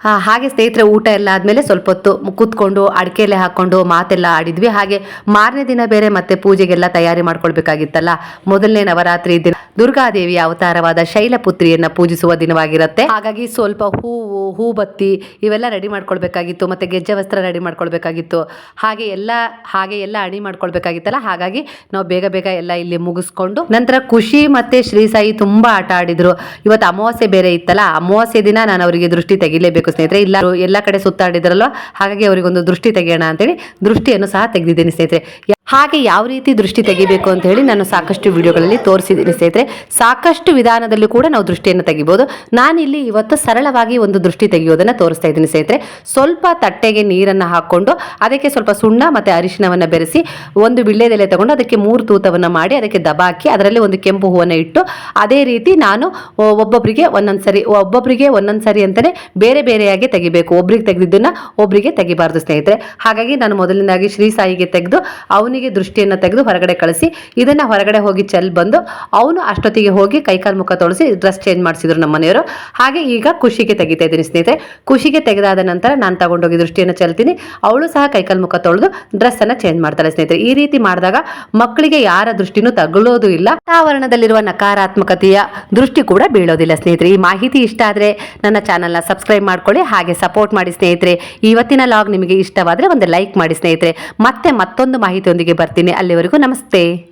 ಹಾಗೆ ಸ್ನೇಹಿತರೆ, ಊಟ ಎಲ್ಲ ಆದಮೇಲೆ ಸ್ವಲ್ಪ ಹೊತ್ತು ಕೂತ್ಕೊಂಡು ಅಡಿಕೆಲೆ ಹಾಕ್ಕೊಂಡು ಮಾತೆಲ್ಲ ಆಡಿದ್ವಿ. ಹಾಗೆ ಮಾರನೇ ದಿನ ಬೇರೆ ಮತ್ತೆ ಪೂಜೆಗೆಲ್ಲ ತಯಾರಿ ಮಾಡ್ಕೊಳ್ಬೇಕಾಗಿತ್ತಲ್ಲ. ಮೊದಲನೇ ನವರಾತ್ರಿ ದಿನ ದುರ್ಗಾದೇವಿಯ ಅವತಾರವಾದ ಶೈಲಪುತ್ರಿಯನ್ನ ಪೂಜಿಸುವ ದಿನವಾಗಿರುತ್ತೆ. ಹಾಗಾಗಿ ಸ್ವಲ್ಪ ಹೂವು, ಹೂಬತ್ತಿ ಇವೆಲ್ಲ ರೆಡಿ ಮಾಡ್ಕೊಳ್ಬೇಕಾಗಿತ್ತು. ಮತ್ತೆ ಗೆಜ್ಜೆ ವಸ್ತ್ರ ರೆಡಿ ಮಾಡ್ಕೊಳ್ಬೇಕಾಗಿತ್ತು. ಹಾಗೆ ಎಲ್ಲ ಹಾಗೆ ಎಲ್ಲ ಅಣಿ ಮಾಡ್ಕೊಳ್ಬೇಕಾಗಿತ್ತಲ್ಲ. ಹಾಗಾಗಿ ನಾವು ಬೇಗ ಬೇಗ ಎಲ್ಲ ಇಲ್ಲಿ ಮುಗಿಸ್ಕೊಂಡು ನಂತರ ಖುಷಿ ಮತ್ತೆ ಶ್ರೀಸಾಯಿ ತುಂಬಾ ಆಟ ಆಡಿದ್ರು. ಇವತ್ತು ಅಮಾವಾಸ್ಯೆ ಬೇರೆ ಇತ್ತಲ್ಲ. ಅಮಾವಾಸ್ಯೆ ದಿನ ನಾನು ಅವರಿಗೆ ದೃಷ್ಟಿ ತೆಗಿಲೇಬೇಕು. ಸ್ನೇಹಿತರೆ ಇಲ್ಲ ಎಲ್ಲ ಕಡೆ ಸುತ್ತಾಡಿದ್ರಲ್ವ? ಹಾಗಾಗಿ ಅವರಿಗೊಂದು ದೃಷ್ಟಿ ತೆಗೆಯೋಣ ಅಂತೇಳಿ ದೃಷ್ಟಿಯನ್ನು ಸಹ ತೆಗೆದಿದ್ದೇನೆ ಸ್ನೇಹಿತರೆ. ಹಾಗೆ ಯಾವ ರೀತಿ ದೃಷ್ಟಿ ತೆಗಿಬೇಕು ಅಂತ ಹೇಳಿ ನಾನು ಸಾಕಷ್ಟು ವಿಡಿಯೋಗಳಲ್ಲಿ ತೋರಿಸಿದ್ದೀನಿ ಸ್ನೇಹಿತರೆ. ಸಾಕಷ್ಟು ವಿಧಾನದಲ್ಲೂ ಕೂಡ ನಾವು ದೃಷ್ಟಿಯನ್ನು ತೆಗಿಬೋದು. ನಾನಿಲ್ಲಿ ಇವತ್ತು ಸರಳವಾಗಿ ಒಂದು ದೃಷ್ಟಿ ತೆಗೆಯೋದನ್ನು ತೋರಿಸ್ತಾ ಇದ್ದೀನಿ ಸ್ನೇಹಿತರೆ. ಸ್ವಲ್ಪ ತಟ್ಟೆಗೆ ನೀರನ್ನು ಹಾಕ್ಕೊಂಡು, ಅದಕ್ಕೆ ಸ್ವಲ್ಪ ಸುಣ್ಣ ಮತ್ತು ಅರಿಶಿನವನ್ನು ಬೆರೆಸಿ, ಒಂದು ವಿಳ್ಳೆದೆಲೆ ತಗೊಂಡು ಅದಕ್ಕೆ ಮೂರು ತೂತವನ್ನು ಮಾಡಿ ಅದಕ್ಕೆ ದಬಾಕಿ ಅದರಲ್ಲಿ ಒಂದು ಕೆಂಪು ಹೂವನ್ನು ಇಟ್ಟು, ಅದೇ ರೀತಿ ನಾನು ಒಬ್ಬೊಬ್ಬರಿಗೆ ಒಂದೊಂದು ಸರಿ ಒಬ್ಬೊಬ್ಬರಿಗೆ ಒಂದೊಂದು ಸರಿ ಅಂತಲೇ ಬೇರೆ ಬೇರೆಯಾಗಿ ತೆಗಿಬೇಕು. ಒಬ್ರಿಗೆ ತೆಗೆದಿದ್ದನ್ನು ಒಬ್ಬರಿಗೆ ತೆಗಿಬಾರ್ದು ಸ್ನೇಹಿತರೆ. ಹಾಗಾಗಿ ನಾನು ಮೊದಲನೇದಾಗಿ ಶ್ರೀ ಸಾಯಿಗೆ ತೆಗೆದು, ಅವನಿಗೆ ದೃಷ್ಟಿಯನ್ನು ತೆಗೆದು ಹೊರಗಡೆ ಕಳಿಸಿ, ಇದನ್ನ ಹೊರಗಡೆ ಹೋಗಿ ಚೆಲ್ ಬಂದು ಅವನು ಅಷ್ಟೊತ್ತಿಗೆ ಹೋಗಿ ಕೈಕಾಲು ಮುಖ ತೊಳಸಿ ಡ್ರೆಸ್ ಚೇಂಜ್ ಮಾಡಿಸಿದ್ರು ನಮ್ಮ ಮನೆಯವರು. ಹಾಗೆ ಈಗ ಖುಷಿಗೆ ತೆಗಿತಾ ಇದ್ದೀನಿ ಸ್ನೇಹಿತರೆ. ಖುಷಿಗೆ ತೆಗೆದಾದ ನಂತರ ನಾನು ತಗೊಂಡೋಗಿ ದೃಷ್ಟಿಯನ್ನು ಚೆಲ್ತೀನಿ. ಅವಳು ಸಹ ಕೈಕಾಲು ಮುಖ ತೊಳೆದು ಡ್ರೆಸ್ ಅನ್ನ ಚೇಂಜ್ ಮಾಡ್ತಾಳೆ ಸ್ನೇಹಿತರೆ. ಈ ರೀತಿ ಮಾಡಿದಾಗ ಮಕ್ಕಳಿಗೆ ಯಾರ ದೃಷ್ಟಿನೂ ತಗೊಳ್ಳೋದು ಇಲ್ಲ. ವಾತಾವರಣದಲ್ಲಿರುವ ನಕಾರಾತ್ಮಕತೆಯ ದೃಷ್ಟಿ ಕೂಡ ಬೀಳೋದಿಲ್ಲ ಸ್ನೇಹಿತರೆ. ಈ ಮಾಹಿತಿ ಇಷ್ಟ ಆದ್ರೆ ನನ್ನ ಚಾನಲ್ನ ಸಬ್ಸ್ಕ್ರೈಬ್ ಮಾಡ್ಕೊಳ್ಳಿ, ಹಾಗೆ ಸಪೋರ್ಟ್ ಮಾಡಿ ಸ್ನೇಹಿತರೆ. ಇವತ್ತಿನ ಲಾಗ್ ನಿಮಗೆ ಇಷ್ಟವಾದರೆ ಒಂದು ಲೈಕ್ ಮಾಡಿ ಸ್ನೇಹಿತರೆ. ಮತ್ತೆ ಮತ್ತೊಂದು ಮಾಹಿತಿಯೊಂದಿಗೆ ಬರ್ತೀನಿ. ಅಲ್ಲಿವರೆಗೂ ನಮಸ್ತೆ.